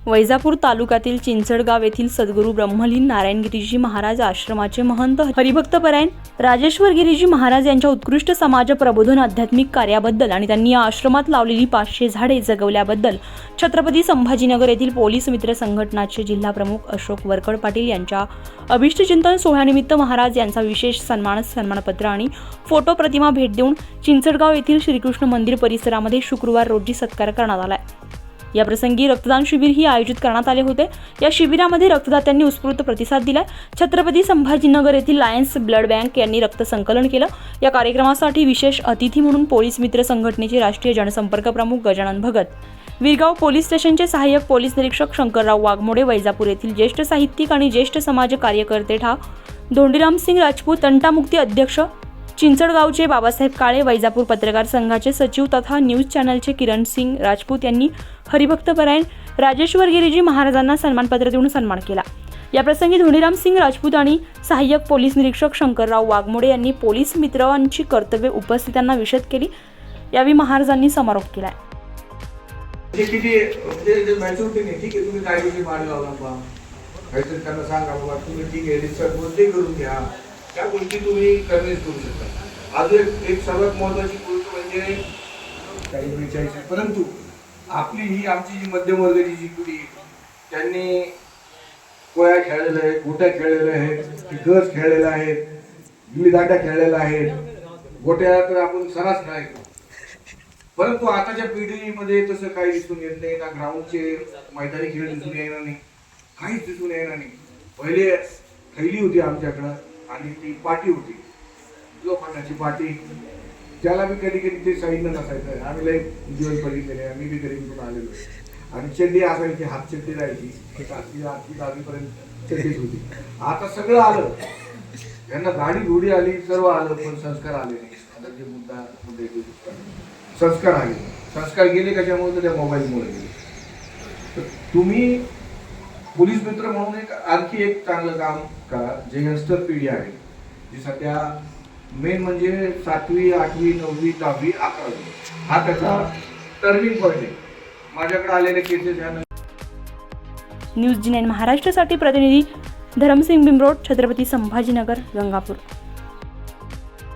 वैजापूर तालुक्यातील चिंचडगाव येथील सद्गुरू ब्रह्मलीन नारायणगिरीजी महाराज आश्रमाचे महंत हरिभक्तपरायण राजेश्वर गिरीजी महाराज यांच्या उत्कृष्ट समाज प्रबोधन आध्यात्मिक कार्याबद्दल आणि त्यांनी या आश्रमात लावलेली पाचशे झाडे जगवल्याबद्दल छत्रपती संभाजीनगर येथील पोलीस मित्र संघटनाचे जिल्हा प्रमुख अशोक वरकड पाटील यांच्या अभिष्टचिंतन सोहळ्यानिमित्त महाराज यांचा विशेष सन्मान सन्मानपत्र आणि फोटो प्रतिमा भेट देऊन चिंचडगाव येथील श्रीकृष्ण मंदिर परिसरामध्ये शुक्रवार रोजी सत्कार करण्यात आला याप्रसंगी रक्तदान शिबिरही आयोजित करण्यात आले होते. या शिबिरामध्ये रक्तदात्यांनी उत्स्फूर्त प्रतिसाद दिला छत्रपती संभाजीनगर येथील लायन्स ब्लड बँक यांनी रक्त संकलन केलं. या कार्यक्रमासाठी विशेष अतिथी म्हणून पोलीस मित्र संघटनेचे राष्ट्रीय जनसंपर्क प्रमुख गजानन भगत विरगाव पोलीस स्टेशनचे सहाय्यक पोलीस निरीक्षक शंकरराव वाघमोडे वैजापूर येथील ज्येष्ठ साहित्यिक आणि ज्येष्ठ समाज कार्यकर्ते ठा. धोंडीराम सिंग राजपूत तंटामुक्ती अध्यक्ष चिंचडगावचे बाबासाहेब काळे वैजापूर पत्रकार संघाचे सचिव तथा न्यूज चॅनलचे किरण सिंग राजपूत यांनी हरिभक्तपरायण राजेश्वर गिरीजी महाराजांना सन्मानपत्र देऊन सन्मान केला. याप्रसंगी धोनीराम सिंग राजपूत आणि सहाय्यक पोलीस निरीक्षक शंकरराव वाघमोडे यांनी पोलीस मित्रांची कर्तव्य उपस्थितांना विशद केली. यावेळी महाराजांनी समारोप केला म्हणजे म्हणजे म्हणजे काहीतरी त्यांना सांगा बाबा तुम्ही ठीक आहे रिसर्च करून घ्या. त्या गोष्टी तुम्ही कन्व्हिन्स करू शकता. आज एक सर्वात महत्वाची गोष्ट म्हणजे काही बेचाळीस परंतु आपली ही आमची जी मध्यमवर्गाची जी पिढी त्यांनी कोया खेळलेल्या आहेत गोट्या खेळलेल्या आहेत गज खेळलेल्या आहेत विविधाट्या खेळलेल्या आहेत गोट्या तर आपण सरास खेळायचो. परंतु आताच्या पिढीमध्ये तसं काही दिसून येत नाही ना ग्राउंडचे मैदानी खेळ दिसून येणार नाही काहीच दिसून येणार नाही. पहिले थैली होती आमच्याकडं आणि ती पाटी होती. जो पाटी. ज्याला बी कधी कधी ते साईडनं नसायचं. आम्ही लई दिवस बघितलेले आम्ही बी कधी कुठून आलेलो. आणि चड्डी असायची हात चड्डी राहायची. एक आठवी आठवी दहावीपर्यंत चड्डीच होती. आता सगळं आलं. त्यांना गाडी घोडी आली सर्व आलं पण संस्कार आले नाही. आता जे मुद्दा मुद्दे संस्कार आले. संस्कार गेले कशामुळे? तर त्या मोबाईलमुळे गेले. तर तुम्ही पोलीस मित्र म्हणून एक आणखी एक चांगलं काम करा जे यंगस्टर पिढी आहे जी सध्या मेन म्हणजे सातवी आठवी नववी दहावी अकरावी हा त्याचा टर्निंग पॉईंट आहे. माझ्याकडे आलेले केसेस ह्या न्यूज जी नाईन महाराष्ट्रासाठी प्रतिनिधी धरमसिंग बिंबरोड छत्रपती संभाजीनगर गंगापूर.